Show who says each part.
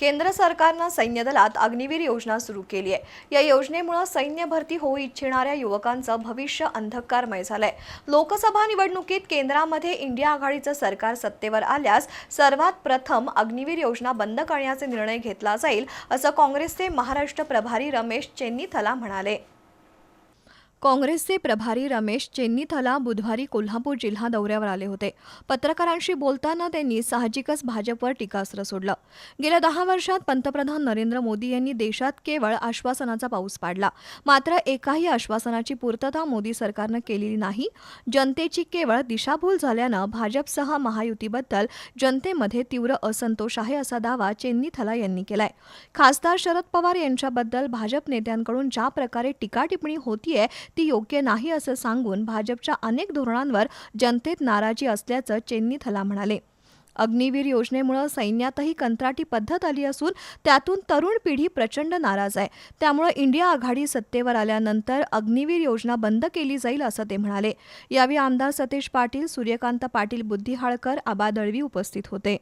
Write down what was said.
Speaker 1: केंद्र सरकारनं सैन्य दलात अग्निवीर योजना सुरू केली आहे. या योजनेमुळे सैन्य भरती होऊ इच्छिणाऱ्या युवकांचं भविष्य अंधकारमय झालंय. लोकसभा निवडणुकीत केंद्रामध्ये इंडिया आघाडीचं सरकार सत्तेवर आल्यास सर्वात प्रथम अग्निवीर योजना बंद करण्याचा निर्णय घेतला जाईल असं काँग्रेसचे महाराष्ट्र प्रभारी रमेश चेन्नीथला म्हणाले. काँग्रेसचे प्रभारी रमेश चेन्नीथला बुधवारी कोल्हापूर जिल्हा दौऱ्यावर आले होते. पत्रकारांशी बोलताना त्यांनी साहजिकच भाजपवर टीकास्त्र सोडलं. गेल्या दहा वर्षात पंतप्रधान नरेंद्र मोदी यांनी देशात केवळ आश्वासनाचा पाऊस पाडला. मात्र एकाही आश्वासनाची पूर्तता मोदी सरकारनं केलेली नाही. जनतेची केवळ दिशाभूल झाल्यानं भाजपसह महायुतीबद्दल जनतेमध्ये तीव्र असंतोष आहे असा दावा चेन्नीथला यांनी केलाय. खासदार शरद पवार यांच्याबद्दल भाजप नेत्यांकडून ज्या प्रकारे टीकाटिप्पणी होतीये ती योग्य नाही असं सांगून भाजपच्या अनेक धोरणांवर जनतेत नाराजी असल्याचं चेन्नीथला म्हणाले. अग्निवीर योजनेमुळे सैन्यातही कंत्राटी पद्धत आली असून त्यातून तरुण पिढी प्रचंड नाराज आहे. त्यामुळे इंडिया आघाडी सत्तेवर आल्यानंतर अग्निवीर योजना बंद केली जाईल असं ते म्हणाले. यावेळी आमदार सतीश पाटील सूर्यकांत पाटील बुद्धिहाळकर आबादळवी उपस्थित होते.